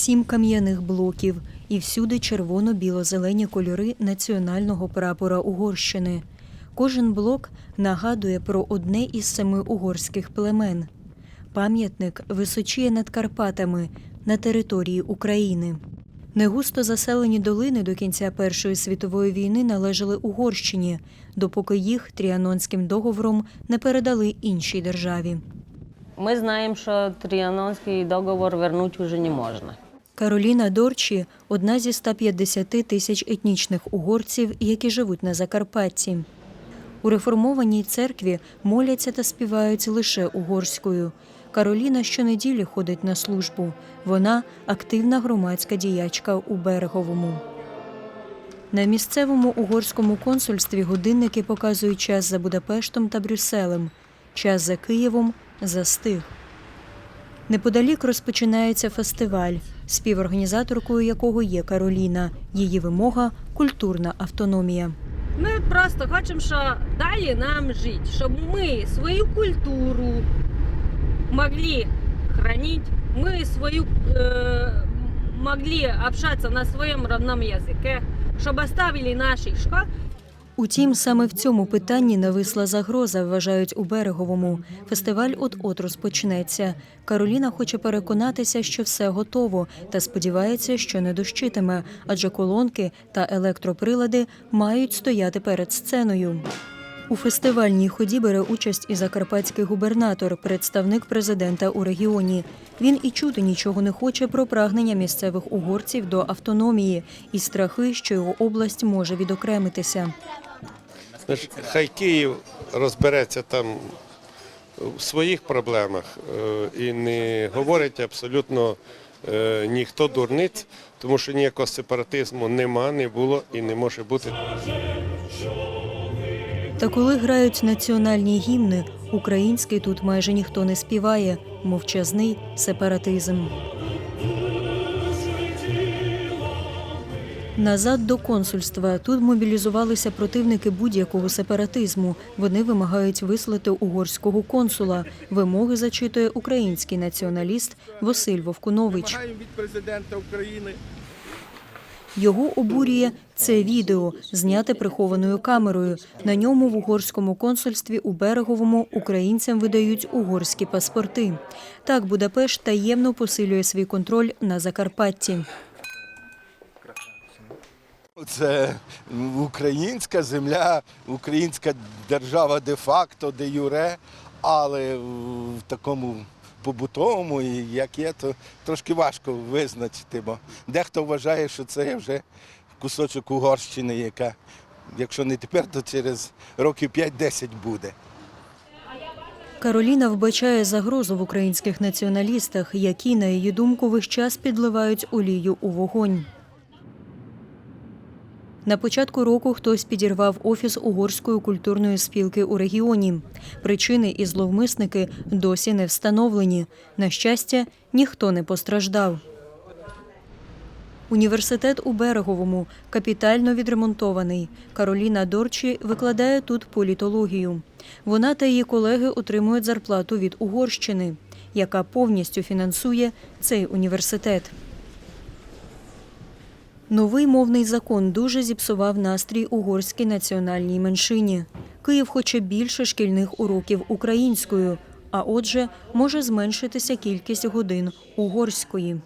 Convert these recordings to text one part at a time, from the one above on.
сім кам'яних блоків і всюди червоно-біло-зелені кольори національного прапора Угорщини. Кожен блок нагадує про одне із семи угорських племен. Пам'ятник височіє над Карпатами на території України. Негусто заселені долини до кінця Першої світової війни належали Угорщині, допоки їх Тріанонським договором не передали іншій державі. Ми знаємо, що Тріанонський договор вернути вже не можна. Кароліна Дорчі одна зі 150 тисяч етнічних угорців, які живуть на Закарпатті. У реформованій церкві моляться та співають лише угорською. Кароліна щонеділі ходить на службу. Вона активна громадська діячка у Береговому. На місцевому угорському консульстві годинники показують час за Будапештом та Брюсселем. Час за Києвом застиг. Неподалік розпочинається фестиваль, співорганізаторкою якого є Кароліна. Її вимога культурна автономія. Ми просто хочемо, що далі нам жити, щоб ми свою культуру могли хранить, мы свою э, могли общаться на своем родном языке, чтобы оставили наших школ. Утім, саме в цьому питанні нависла загроза, вважають у береговому. Фестиваль от-от розпочнеться. Кароліна хоче переконатися, що все готово, та сподівається, що не дощитиме, адже колонки та електроприлади мають стояти перед сценою. У фестивальній ході бере участь і закарпатський губернатор, представник президента у регіоні. Він і чути нічого не хоче про прагнення місцевих угорців до автономії і страхи, що його область може відокремитися. Хай Київ розбереться там в своїх проблемах е, і не говорить абсолютно е, ніхто дурниць, тому що ніякого сепаратизму нема, не було і не може бути. Та коли грають національні гімни, український тут майже ніхто не співає, мовчазний сепаратизм. Назад до консульства тут мобілізувалися противники будь-якого сепаратизму. Вони вимагають вислати угорського консула. Вимоги зачитує український націоналіст Василь Вовкунович. Від президента України Його обурює це відео, зняте прихованою камерою. На ньому в угорському консульстві у береговому українцям видають угорські паспорти. Так Будапешт таємно посилює свій контроль на Закарпатті. Це українська земля, українська держава де-факто, де юре, але в такому побутовому, як є, то трошки важко визначити, бо дехто вважає, що це вже кусочок Угорщини, яка, якщо не тепер, то через років 5-10 буде. Кароліна вбачає загрозу в українських націоналістах, які, на її думку, весь час підливають олію у вогонь. На початку року хтось підірвав офіс угорської культурної спілки у регіоні. Причини і зловмисники досі не встановлені. На щастя, ніхто не постраждав. Університет у Береговому капітально відремонтований. Кароліна Дорчі викладає тут політологію. Вона та її колеги отримують зарплату від Угорщини, яка повністю фінансує цей університет. Новий мовний закон дуже зіпсував настрій угорській національній меншині. Київ хоче більше шкільних уроків українською, а отже, може зменшитися кількість годин угорської.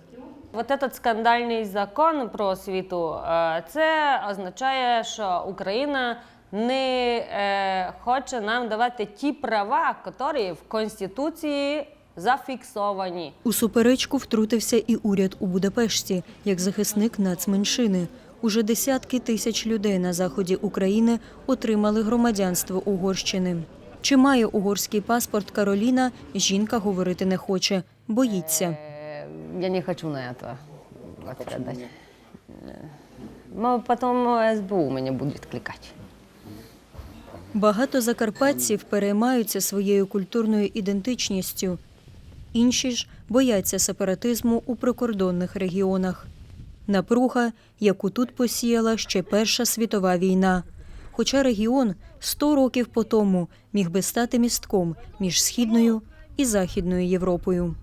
Вот этот скандальний закон про освіту, е, це означає, що Україна не е, хоче нам давати ті права, які в Конституції зафіксовані. У суперечку втрутився і уряд у Будапешті як захисник нацменшини. Уже десятки тисяч людей на заході України отримали громадянство Угорщини. Чи має угорський паспорт Кароліна? Жінка говорити не хоче, боїться. Е, Я не хочу на ответ дать. Но потом СБУ меня будет кликать. Багато закарпатців переймаються своєю культурною ідентичністю. Інші ж бояться сепаратизму у прикордонних регіонах. Напруга, яку тут посіяла ще Перша світова війна. Хоча регіон 100 років по тому міг би стати містком між Східною і Західною Європою.